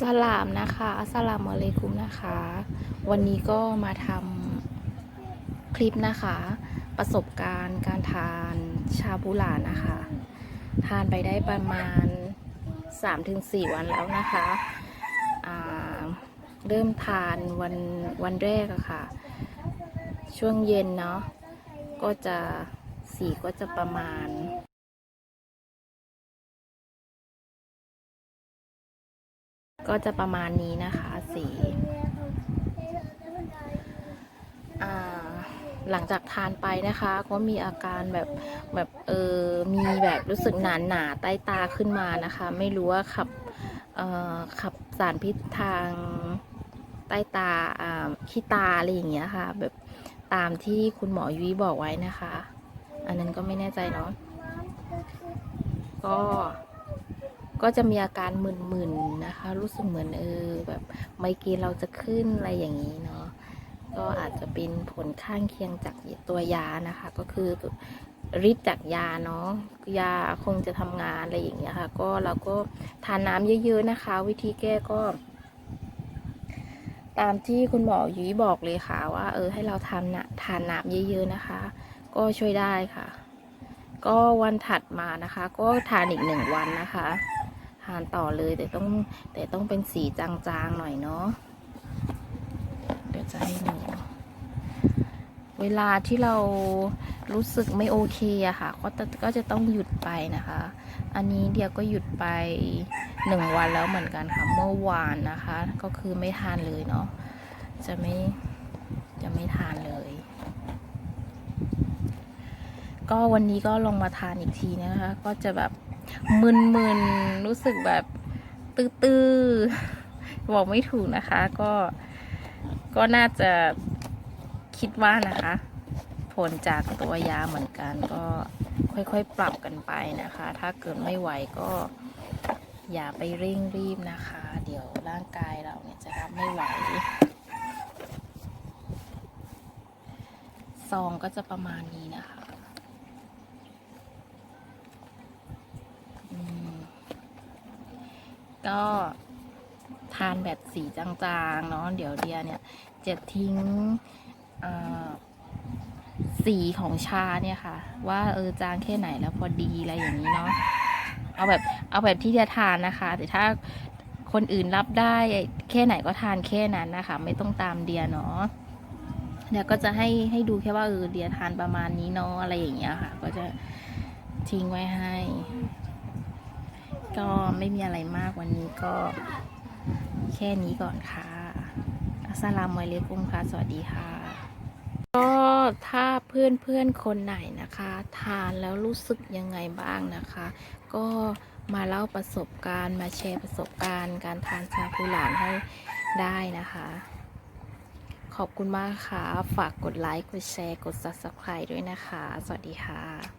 สลามนะคะอัสสลามอะลัยกุมนะคะ วันนี้ก็มาทำคลิปนะคะ ประสบการณ์การทานชาบูหลานนะคะ ทานไปได้ประมาณ 3-4 วันแล้วนะคะเริ่มทานวันวันแรกอะค่ะ ช่วงเย็นเนาะก็จะสีก็จะประมาณ ก็จะประมาณนี้นะคะสีหลังจากทานไปนะคะ ก็มีอาการแบบแบบเออมีแบบรู้สึกหนาหนาใต้ตาขึ้นมานะคะ ไม่รู้ว่าขับออขับสารพิษทางใต้ตาอ่าขี้ตาอะไรอย่างเงี้ยค่ะ แบบตามที่คุณหมอยุ้ยบอกไว้นะคะ อันนั้นก็ไม่แน่ใจเนาะก็ ก็จะมีอาการมึนๆนะคะ รู้สึกเหมือนเออแบบไมเกรนเราจะขึ้นอะไรอย่างนี้เนาะก็อาจจะเป็นผลข้างเคียงจากตัวยานะคะ ก็คือฤทธิ์จากยาเนาะยาคงจะทำงานอะไรอย่างเงี้ยค่ะ ก็เราก็ทานน้ำเยอะ ๆนะคะ วิธีแก้ก็ ตามที่คุณหมอยุ้ยบอกเลยค่ะ ว่า เออ ให้เราทานนะทานน้ำเยอะๆนะคะ ก็ช่วยได้ค่ะ ก็วันถัดมานะคะ ก็ทานอีกหนึ่งวันนะคะ ทานต่อเลยแต่ต้องแต่ต้องเป็นสีจางๆหน่อยเนาะเดี๋ยวจะให้ดูเวลาที่เรารู้สึกไม่โอเคอะค่ะ ก็จะก็จะต้องหยุดไปนะคะ อันนี้เดียวก็หยุดไปหนึ่งวันแล้วเหมือนกันค่ะ เมื่อวานนะคะ ก็คือไม่ทานเลยเนาะจะไม่จะไม่ทานเลย ก็วันนี้ก็ลองมาทานอีกทีนะคะ ก็จะแบบ มึนๆ รู้สึกแบบตื้อๆ บอกไม่ถูกนะคะ ก็ ก็น่าจะคิดว่านะคะ ผลจากตัวยาเหมือนกันก็ค่อยๆ ปรับกันไปนะคะ ถ้าเกิดไม่ไหวก็ อย่าไปเร่งรีบนะคะ เดี๋ยวร่างกายเราเนี่ยจะรับไม่ไหวซองก็จะประมาณนี้นะคะ อืม ก็ทานแบบสีจางๆเนาะเดี๋ยวเดียเนี่ยจะทิ้งสีของชาเนี่ยค่ะ ว่าเออจางแค่ไหนแล้วพอดีอะไรอย่างนี้เนาะเอาแบบเอาแบบที่เดียทานนะคะ แต่ถ้าคนอื่นรับได้แค่ไหนก็ทานแค่นั้นนะคะ ไม่ต้องตามเดียเนาะเดี๋ยวก็จะให้ให้ดูแค่ว่าเออเดียทานประมาณนี้เนาะอะไรอย่างเงี้ยค่ะ ก็จะทิ้งไว้ให้ ก็ไม่มีอะไรมากวันนี้ก็แค่นี้ก่อนค่ะ อัสสลามุอะลัยกุมค่ะ สวัสดีค่ะ ก็ถ้าเพื่อนเพื่อนๆคนไหนนะคะ ทานแล้วรู้สึกยังไงบ้างนะคะ ก็มาเล่าประสบการณ์มาแชร์ประสบการณ์ การทานชาคุหลานให้ได้นะคะ ขอบคุณมากค่ะ ฝากกดไลค์ กดแชร์ กด subscribe ด้วยนะคะ สวัสดีค่ะ